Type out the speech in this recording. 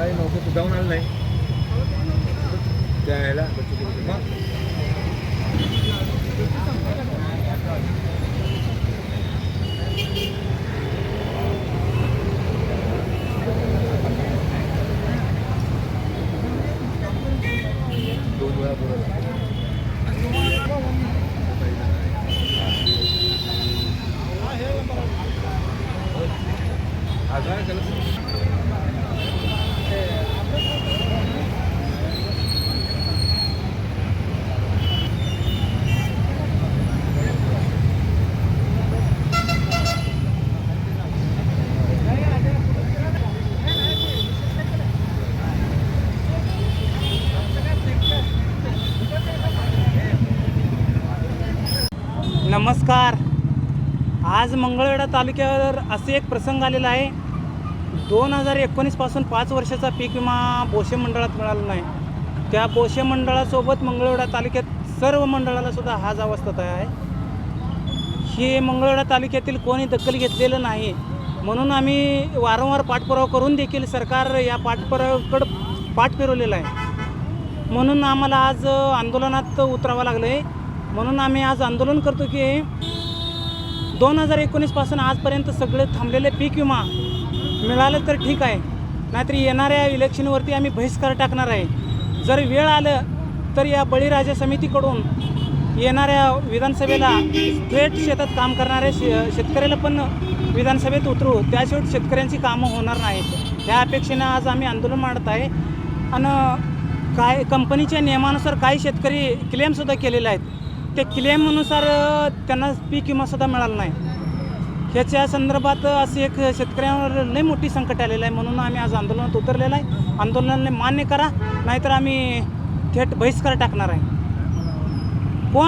काही नव्हतं तू जाऊन आलं नाही त्या ह्याला मग दोन वेळा बोलत आज काय नमस्कार. आज मंगळवेढा तालुक्यावर असे एक प्रसंग आलेला आहे. दोन हजार एकोणीसपासून पाच वर्षाचा पीक विमा बोशे मंडळात मिळाला नाही. त्या बोशे मंडळासोबत मंगळवेढा तालुक्यात सर्व मंडळाला सुद्धा हाच अवस्था आहे. हे मंगळवेढा तालुक्यातील कोणी दखल घेतलेलं नाही. म्हणून आम्ही वारंवार पाठपुरावा करून देखील सरकार या पाठपुराकडं पाठ फिरवलेला आहे. म्हणून आम्हाला आज आंदोलनात उतरावं लागलं आहे म्हणून आम्ही आज आंदोलन करतो की दोन हजार एकोणीसपासून आजपर्यंत सगळे थांबलेले पीक विमा मिळालं तर ठीक आहे. नाहीतर येणाऱ्या इलेक्शनवरती आम्ही बहिष्कार टाकणार आहे. जर वेळ आलं तर या बळीराजा समितीकडून येणाऱ्या विधानसभेला थेट शेतात काम करणाऱ्या शे शेतकऱ्याला पण विधानसभेत उतरू. त्याशिवाय शेतकऱ्यांची कामं होणार नाहीत. ह्या अपेक्षेनं आज आम्ही आंदोलन मांडत आहे. आणि काय कंपनीच्या नियमानुसार काही शेतकरी क्लेमसुद्धा केलेले आहेत. ते क्लेमनुसार त्यांना पीक विमासुद्धा मिळाला नाही. ह्याच्या संदर्भात असे एक शेतकऱ्यांवर लई मोठी संकट आलेलं आहे. म्हणून आम्ही आज आंदोलनात उतरलेलं आहे. आंदोलनाने मान्य करा नाहीतर आम्ही थेट बहिष्कार टाकणार आहे.